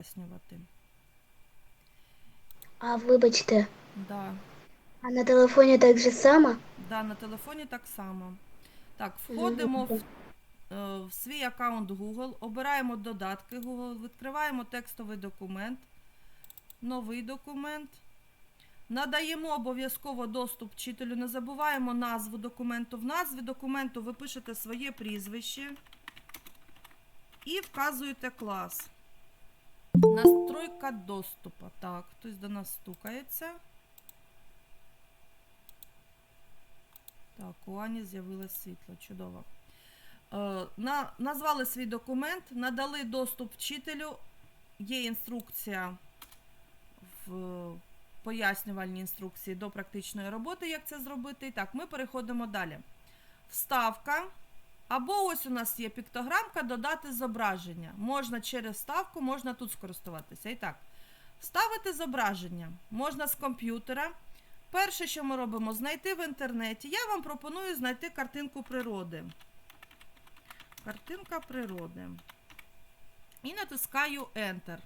пояснювати. А вибачте, Да. а на телефоні так же само? Да, на телефоні так само. Так, входимо в, е, в свій аккаунт Google, обираємо додатки Google, відкриваємо текстовий документ, новий документ. Надаємо обов'язково доступ вчителю, не забуваємо назву документу. В назві документу ви пишете своє прізвище і вказуєте клас. Настройка доступу. Так, хтось до нас стукається. Так, у Ані з'явилось світло. Чудово. Е, на, назвали свій документ, надали доступ вчителю. Є інструкція в пояснювальній інструкції до практичної роботи, як це зробити. І так, ми переходимо далі. Вставка. Або ось у нас є піктограмка додати зображення. Можна через вставку, можна тут скористуватися. І так, вставити зображення можна з комп'ютера. Перше, що ми робимо, знайти в інтернеті. Я вам пропоную знайти картинку природи. Картинка природи. І натискаю Enter.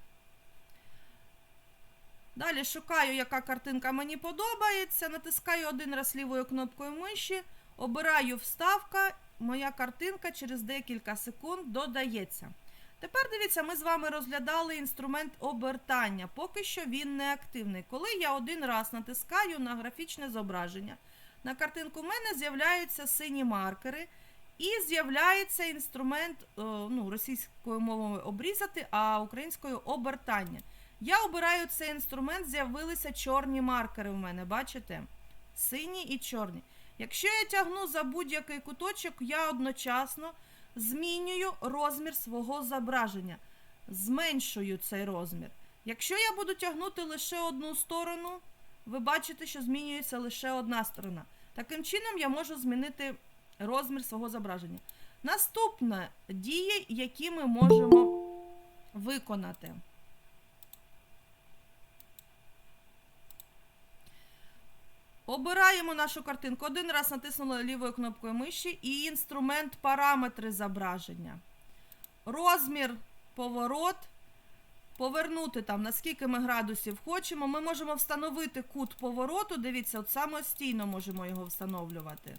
Далі шукаю, яка картинка мені подобається. Натискаю один раз лівою кнопкою миші, обираю вставка. Моя картинка через декілька секунд додається. Тепер дивіться, ми з вами розглядали інструмент обертання. Поки що він не активний. Коли я один раз натискаю на графічне зображення, на картинку в мене з'являються сині маркери. І з'являється інструмент е, ну, російською мовою обрізати, а українською обертання. Я обираю цей інструмент, з'явилися чорні маркери у мене, бачите? Сині і чорні. Якщо я тягну за будь-який куточок, я одночасно змінюю розмір свого зображення, зменшую цей розмір. Якщо я буду тягнути лише одну сторону, ви бачите, що змінюється лише одна сторона. Таким чином я можу змінити розмір свого зображення. Наступне дії, які ми можемо виконати. Обираємо нашу картинку. Один раз натиснули лівою кнопкою миші і інструмент параметри зображення. Розмір, поворот, повернути там, на скільки ми градусів хочемо. Ми можемо встановити кут повороту. Дивіться, от самостійно можемо його встановлювати.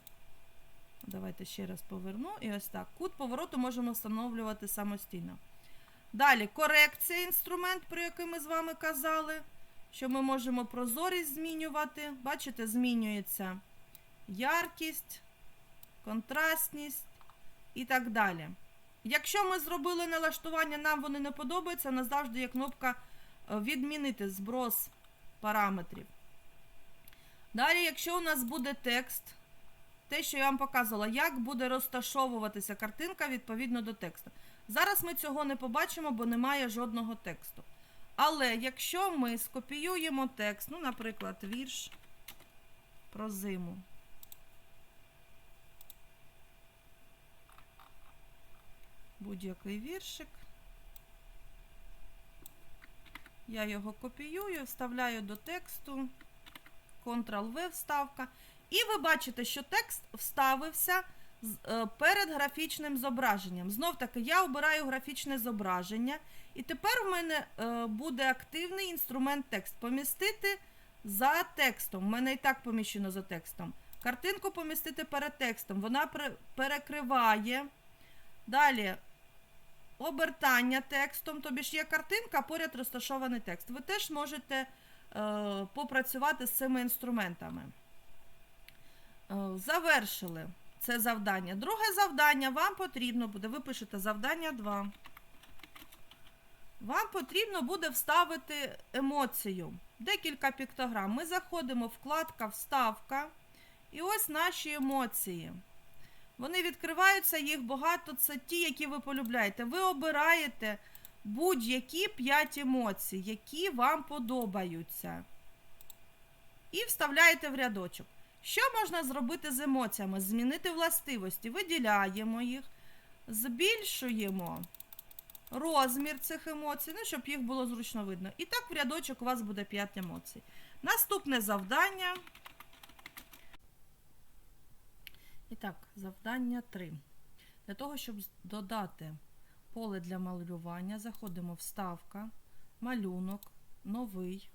Давайте ще раз поверну. І ось так. Кут повороту можемо встановлювати самостійно. Далі корекція інструмент, про який ми з вами казали що ми можемо прозорість змінювати. Бачите, змінюється яркість, контрастність і так далі. Якщо ми зробили налаштування, нам вони не подобаються, у нас завжди є кнопка е, відмінити зброс параметрів. Далі, якщо у нас буде текст, те, що я вам показувала, як буде розташовуватися картинка відповідно до тексту. Зараз ми цього не побачимо, бо немає жодного тексту. Але якщо ми скопіюємо текст, ну, наприклад, вірш про зиму. Будь-який віршик. Я його копіюю, вставляю до тексту. Ctrl-V вставка. І ви бачите, що текст вставився перед графічним зображенням. Знов таки, я обираю графічне зображення. І тепер в мене е, буде активний інструмент текст. Помістити за текстом. У мене і так поміщено за текстом. Картинку помістити перед текстом. Вона перекриває. Далі обертання текстом, тобі ж є картинка, поряд розташований текст. Ви теж можете е, попрацювати з цими інструментами. Е, завершили це завдання. Друге завдання вам потрібно буде. Ви пишете завдання 2. Вам потрібно буде вставити емоцію. Декілька піктограм. Ми заходимо вкладка Вставка. І ось наші емоції. Вони відкриваються, їх багато. Це ті, які ви полюбляєте. Ви обираєте будь-які 5 емоцій, які вам подобаються. І вставляєте в рядочок. Що можна зробити з емоціями? Змінити властивості. Виділяємо їх, збільшуємо розмір цих емоцій, ну, щоб їх було зручно видно. І так в рядочок у вас буде 5 емоцій. Наступне завдання. І так, завдання 3. Для того, щоб додати поле для малювання, заходимо в вставка, малюнок, новий.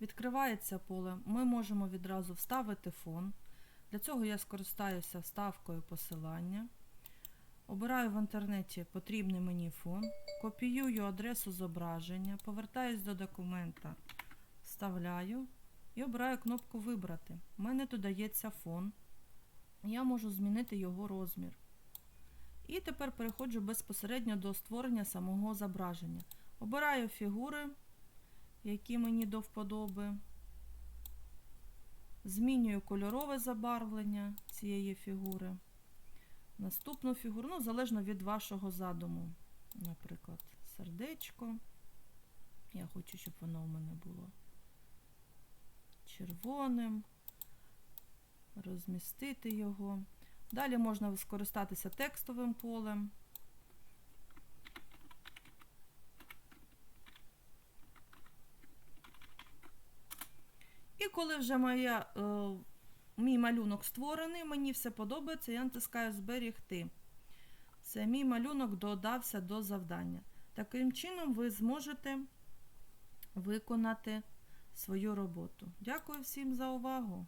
Відкривається поле. Ми можемо відразу вставити фон. Для цього я скористаюся вставкою посилання. Обираю в інтернеті потрібний мені фон, копіюю адресу зображення, повертаюсь до документа, вставляю і обираю кнопку Вибрати. У мене додається фон. Я можу змінити його розмір. І тепер переходжу безпосередньо до створення самого зображення. Обираю фігури, які мені до вподоби. Змінюю кольорове забарвлення цієї фігури. Наступну фігуру, ну, залежно від вашого задуму. Наприклад, сердечко. Я хочу, щоб воно у мене було червоним. Розмістити його. Далі можна скористатися текстовим полем. Коли вже моя, е, мій малюнок створений, мені все подобається, я натискаю Зберігти. Це мій малюнок додався до завдання. Таким чином ви зможете виконати свою роботу. Дякую всім за увагу!